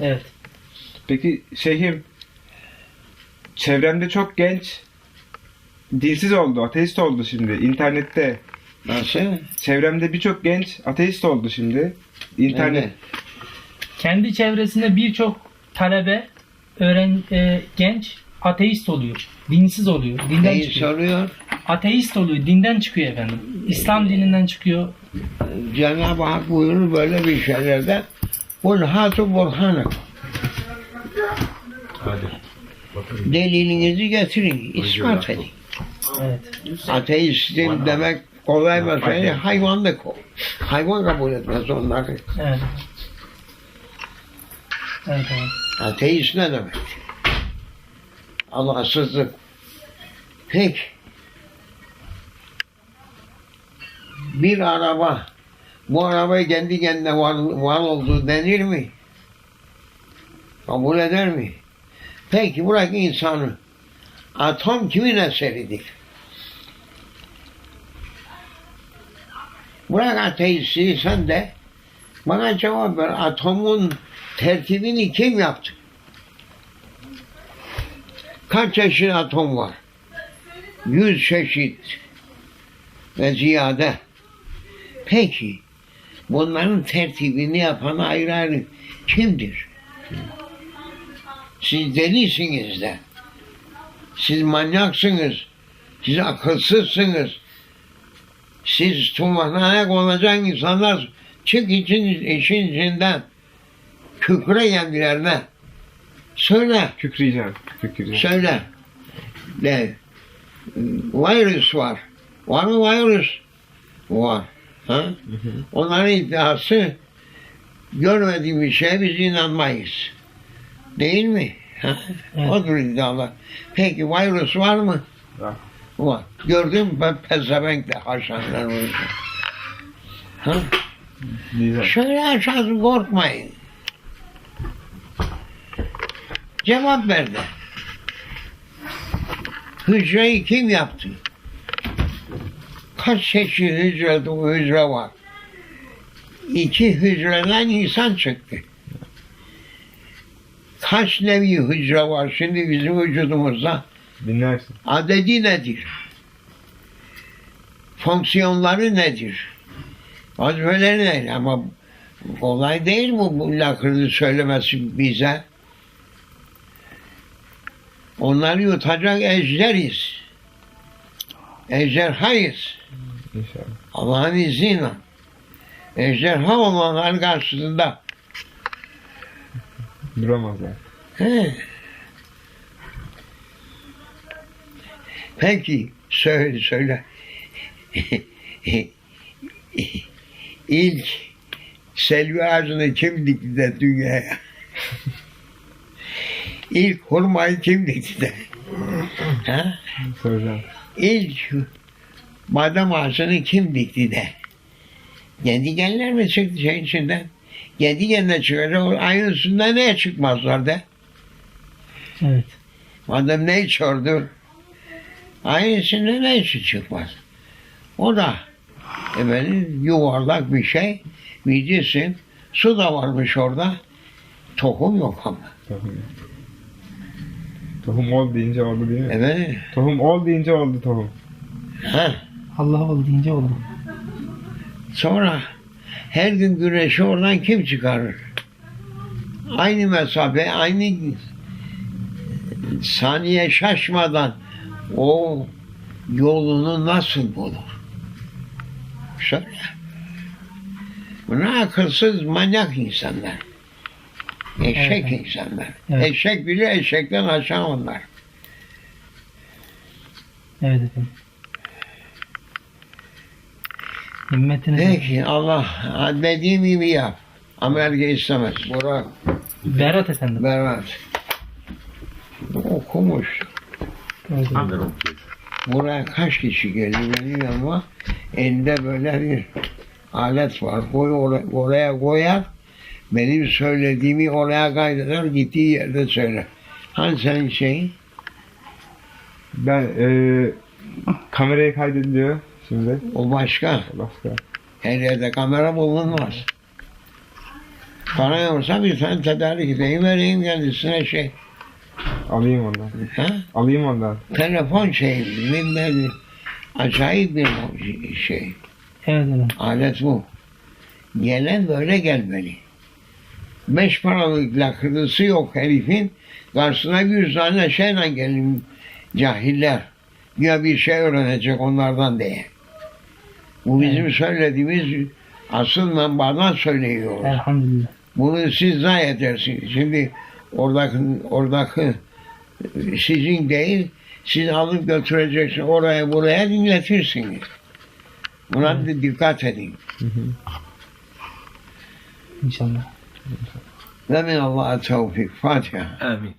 Evet. Peki şeyhim çevremde çok genç dinsiz oldu, ateist oldu şimdi internette. Nasıl? Çevremde birçok genç ateist oldu şimdi. İnternet. Evet. Kendi çevresinde birçok talebe, öğren e, genç ateist oluyor. Dinsiz oluyor. Dinden Neyi çıkıyor. soruyor? Ateist oluyor. Dinden çıkıyor efendim. İslam dininden çıkıyor. Cenab-ı Hak buyurur böyle bir şeylerde. Kul hatu burhanak. Delilinizi getirin, ispat edin. Evet. Ateistim demek kolay mesele, hayvanlık o. Hayvan kabul etmez onları. Evet. Evet, evet. Ateist ne demek? Allahsızlık. Peki. Bir araba, bu araba kendi kendine var, var olduğu denir mi? Kabul eder mi? Peki bırak insanı. Atom kimin eseridir? Bırak ateistliği sen de bana cevap ver. Atomun tertibini kim yaptı? Kaç çeşit atom var? Yüz çeşit ve ziyade. Peki bunların tertibini yapan ayrı ayrı kimdir? Siz delisiniz de. Siz manyaksınız. Siz akılsızsınız. Siz tumanaya konacak insanlar çık için, işin içinden. Kükre kendilerine. Söyle. Kükreyeceğim. Kükreyeceğim. Söyle. De. Virüs var. Var mı virüs? Var. Ha? Onların iddiası görmediğimiz şeye biz inanmayız. Değil mi? Ha? Evet. Odur iddialar. Peki virüs var mı? Var. Var. Gördün mü ben pezevenk de haşanlar. Ha? Diyeceğim. Şöyle aşağısı korkmayın. Cevap ver de. Hücreyi kim yaptı? Kaç çeşit hücre, hücre var? İki hücreden insan çıktı. Kaç nevi hücre var şimdi bizim vücudumuzda? Dinlersin. Adedi nedir? Fonksiyonları nedir? Vazifeleri nedir? Ama kolay değil bu, bu lakırdı söylemesi bize. Onları yutacak ejderiz. Ejderhayız. Allah'ın izniyle. Ejderha olanlar karşısında. Duramazlar. He. Peki söyle söyle. İlk selvi ağacını kim dikti de dünyaya? İlk hurmayı kim dikti de? ha? Soracağım. İlk badem ağacını kim dikti de? Gedigenler mi çıktı şeyin içinden? Gedigenler çıkacak. o Ayın üstünde neye çıkmazlar de? Evet. Madem ne içiyordur? Ayın içinde ne için çıkmaz? O da efendim, yuvarlak bir şey. Cisim. Su da varmış orada. Tohum yok ama. Tohum. Tohum ol deyince oldu değil mi? Evet. Tohum ol deyince oldu tohum. Ha. Allah ol deyince oldu. Sonra her gün güneşi oradan kim çıkarır? Aynı mesafe, aynı saniye şaşmadan o yolunu nasıl bulur? Söyle. Bunlar akılsız, manyak insanlar. Eşek Evet. insanlar. Evet. Eşek bile eşekten aşağı onlar. Evet efendim. Himmetiniz. Peki Allah dediğim gibi yap. Amerika istemez. Burak Berat efendim. Berat. Okumuş. Evet. Buraya kaç kişi geliyor benim yanıma? Elinde böyle bir alet var. Koy oraya, oraya koyar. Benim söylediğimi oraya kaydeder. Gittiği yerde söyler. Hani senin şeyin? Ben eee kameraya kaydediliyor şimdi. O başka. Başka. Her yerde kamera bulunmaz. Para yoksa bir tane tedarik edeyim vereyim kendisine şey. Alayım ondan. Ha? Alayım ondan. Telefon şey, bilmem acayip bir şey. Evet efendim. Alet bu. Gelen böyle gelmeli. Beş paralık lakırdısı yok herifin. Karşısına yüz tane şeyle gelin cahiller. Ya bir şey öğrenecek onlardan diye. Bu bizim söylediğimiz asıl menbaadan söylüyoruz. Elhamdülillah. Bunu siz zayi edersiniz. Şimdi oradaki, oradaki sizin değil, siz alıp götüreceksiniz oraya buraya dinletirsiniz. Buna da dikkat edin. İnşallah. Ve min tevfik. Fatiha. Amin.